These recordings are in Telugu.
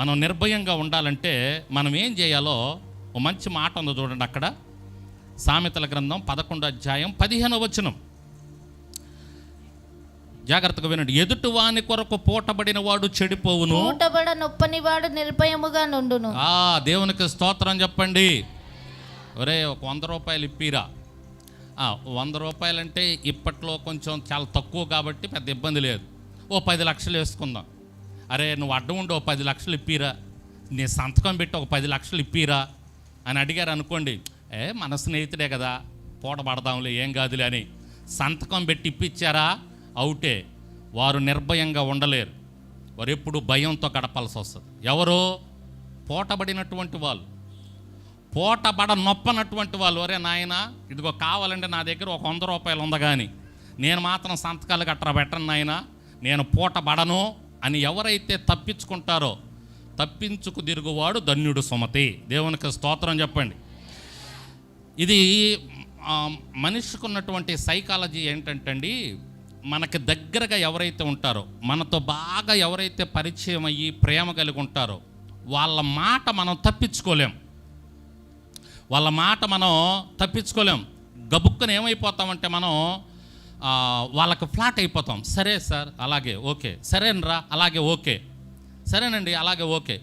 మనం నిర్భయంగా ఉండాలంటే మనం ఏం చేయాలో ఓ మంచి మాట ఉందో చూడండి అక్కడ. సామెతల గ్రంథం పదకొండు అధ్యాయం పదిహేను వచనం. జాగ్రత్తగా వినండి. ఎదుటి వాని కొరకు పూటబడిన వాడు చెడిపోవును. నొప్పని వాడు నిర్భయముగా నుండును. ఆ దేవునికి స్తోత్రం చెప్పండి. ఒరే ఒక వంద రూపాయలు ఇప్పిరా. వంద రూపాయలంటే ఇప్పట్లో కొంచెం చాలా తక్కువ కాబట్టి పెద్ద ఇబ్బంది లేదు. ఓ పది లక్షలు వేసుకుందాం. అరే నువ్వు అడ్డం ఉండి ఓ పది లక్షలు ఇప్పిరా. నీ సంతకం పెట్టి ఒక పది లక్షలు ఇప్పిరా అని అడిగారు అనుకోండి. ఏ మన స్నేహితుడే కదా పూట పడదాంలే ఏం కాదులే అని. సంతకం పెట్టి ఇప్పించారా అవుటే. వారు నిర్భయంగా ఉండలేరు. వారు ఎప్పుడు భయంతో గడపాల్సి వస్తుంది. ఎవరు? పోటబడినటువంటి వాళ్ళు. పోటబడ నొప్పనటువంటి వాళ్ళు. ఒరే నాయన ఇదిగో కావాలంటే నా దగ్గర ఒక వంద రూపాయలు ఉంది కానీ నేను మాత్రం సంతకాలు గట్రా పెట్టను నాయన. నేను పూట పడను అని ఎవరైతే తప్పించుకుంటారో తప్పించుకు తిరుగువాడు ధన్యుడు సుమతి. దేవునికి స్తోత్రం చెప్పండి. ఇది మనిషికి ఉన్నటువంటి సైకాలజీ ఏంటంటే అండి మనకి దగ్గరగా ఎవరైతే ఉంటారో మనతో బాగా ఎవరైతే పరిచయం అయ్యి ప్రేమ కలిగి ఉంటారో వాళ్ళ మాట మనం తప్పించుకోలేం. వాళ్ళ మాట మనం తప్పించుకోలేం. గబుక్కుని ఏమైపోతామంటే మనం వాళ్ళకి ఫ్లాట్ అయిపోతాం. సరే సార్ అలాగే ఓకే. సరేనరా అలాగే ఓకే. సరేనండి అలాగే ఓకే.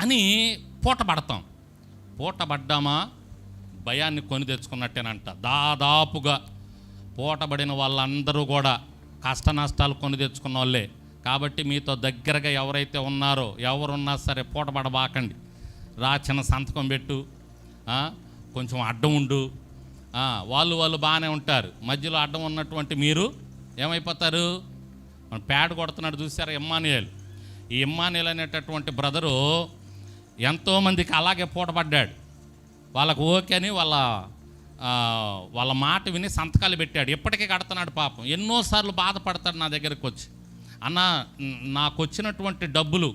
అని పూట పడతాం పూట పడ్డామా భయాన్ని కొని తెచ్చుకున్నట్టేనంట. దాదాపుగా పూటబడిన వాళ్ళందరూ కూడా కష్ట నష్టాలు కొని తెచ్చుకున్న వాళ్ళే కాబట్టి మీతో దగ్గరగా ఎవరైతే ఉన్నారో ఎవరున్నా సరే పూటపడబాకండి. రా చిన్న సంతకం పెట్టు. కొంచెం అడ్డం ఉండు. వాళ్ళు వాళ్ళు బాగానే ఉంటారు. మధ్యలో అడ్డం ఉన్నటువంటి మీరు ఏమైపోతారు? మన ప్యాడ్ కొడుతున్నాడు చూసారా ఇమ్మానియల్ ఈ ఇమ్మానియల్ అనేటటువంటి బ్రదరు ఎంతోమందికి అలాగే పూటపడ్డాడు. వాళ్ళకు ఓకే అని వాళ్ళ వాళ్ళ మాట విని సంతకాలు పెట్టాడు. ఎప్పటికీ కడుతున్నాడు పాపం. ఎన్నోసార్లు బాధపడతాడు నా దగ్గరికి వచ్చి. అన్న నాకు వచ్చినటువంటి డబ్బులు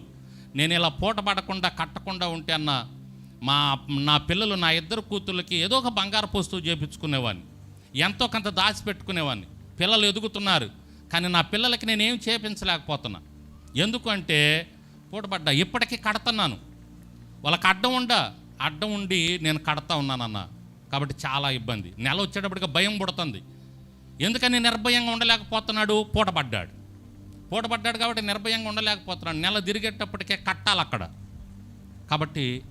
నేను ఇలా పూట పడకుండా కట్టకుండా ఉంటే అన్న మా నా పిల్లలు నా ఇద్దరు కూతుర్లకి ఏదో ఒక బంగారు వస్తువు చేపించుకునేవాడిని. ఎంతో కొంత దాచిపెట్టుకునేవాడిని. పిల్లలు ఎదుగుతున్నారు కానీ నా పిల్లలకి నేనేం చేపించలేకపోతున్నా. ఎందుకంటే పూటపడ్డా ఇప్పటికీ కడుతున్నాను. వాళ్ళకి అడ్డం ఉండ అడ్డం ఉండి నేను కడతా ఉన్నానన్న. కాబట్టి చాలా ఇబ్బంది. నెల వచ్చేటప్పటికి భయం పుడుతుంది. ఎందుకని నిర్భయంగా ఉండలేకపోతున్నాడు? పూటపడ్డాడు. పూటపడ్డాడు కాబట్టి నిర్భయంగా ఉండలేకపోతున్నాడు. నెల తిరిగేటప్పటికే కట్టాలి అక్కడ కాబట్టి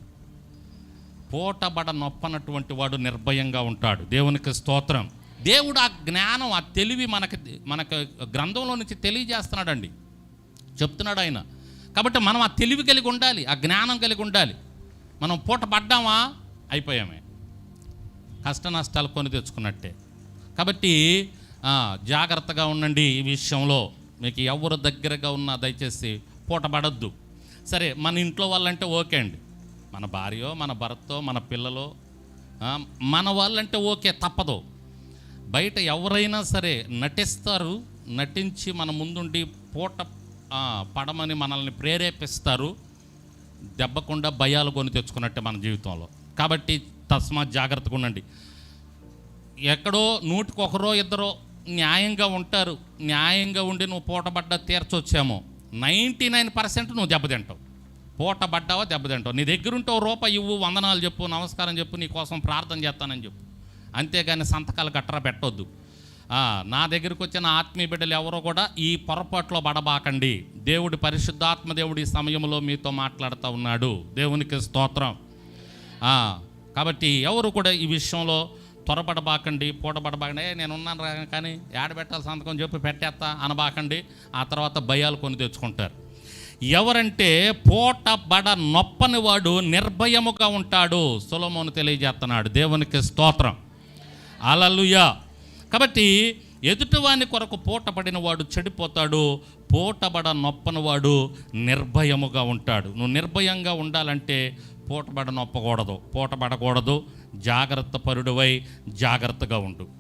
పూటబడ నొప్పనటువంటి వాడు నిర్భయంగా ఉంటాడు. దేవునికి స్తోత్రం. దేవుడు ఆ జ్ఞానం ఆ తెలివి మనకి మనకు గ్రంథంలో నుంచి తెలియజేస్తున్నాడండి. చెప్తున్నాడు ఆయన. కాబట్టి మనం ఆ తెలివి కలిగి ఉండాలి ఆ జ్ఞానం కలిగి ఉండాలి. మనం పూట పడ్డామా అయిపోయామే. కష్ట నష్టాలు కొని తెచ్చుకున్నట్టే. కాబట్టి జాగ్రత్తగా ఉండండి ఈ విషయంలో. మీకు ఎవరు దగ్గరగా ఉన్నా దయచేసి పూట పడద్దు సరే మన ఇంట్లో వాళ్ళంటే ఓకే అండి. మన భార్యో మన భర్తో మన పిల్లలో మన వాళ్ళంటే ఓకే తప్పదు. బయట ఎవరైనా సరే నటిస్తారు నటించి మన ముందుండి పూట పడమని మనల్ని ప్రేరేపిస్తారు. దెబ్బకుండా భయాలు కొని తెచ్చుకున్నట్టే మన జీవితంలో. కాబట్టి తస్మాత్ జాగ్రత్తగా ఉండండి. ఎక్కడో నూటికి ఒకరో ఇద్దరో న్యాయంగా ఉంటారు. న్యాయంగా ఉండి నువ్వు పూటబడ్డ తీర్చొచ్చామో. నైంటీ నైన్ పర్సెంట్ నువ్వు దెబ్బతింటావు. పూట పూటబడ్డావా దెబ్బతింటావు నీ దగ్గర ఉంటే ఓ రూపాయి ఇవ్వు వందనాలు చెప్పు నమస్కారం చెప్పు నీ కోసం ప్రార్థన చేస్తానని చెప్పు. అంతేగాని సంతకాలు గట్రా పెట్టొద్దు. నా దగ్గరికి వచ్చిన ఆత్మీయ బిడ్డలు ఎవరో కూడా ఈ పొరపాట్లో పడబాకండి దేవుడి పరిశుద్ధాత్మ దేవుడి సమయంలో మీతో మాట్లాడుతూ ఉన్నాడు. దేవునికి స్తోత్రం. కాబట్టి ఎవరు కూడా ఈ విషయంలో త్వరపడబాకండి పూటపడబాకండి "ఏ, నేను ఉన్నాను రా కానీ ఏడబెట్టాలి సంతకం చెప్పి పెట్టేస్తా అనబాకండి. ఆ తర్వాత భయాలు కొని తెచ్చుకుంటారు. ఎవరంటే పూట బడ నొప్పని వాడు నిర్భయముగా ఉంటాడు. సులమోను తెలియజేస్తున్నాడు. దేవునికి స్తోత్రం. అలలుయా కాబట్టి ఎదుటివాని కొరకు పూటపడిన వాడు చెడిపోతాడు. పూటబడ నొప్పని వాడు నిర్భయముగా ఉంటాడు. నువ్వు నిర్భయంగా ఉండాలంటే పూటబడ నొప్పకూడదు. పూటబడకూడదు. జాగ్రత్త పరుడువై జాగ్రత్తగా ఉండు.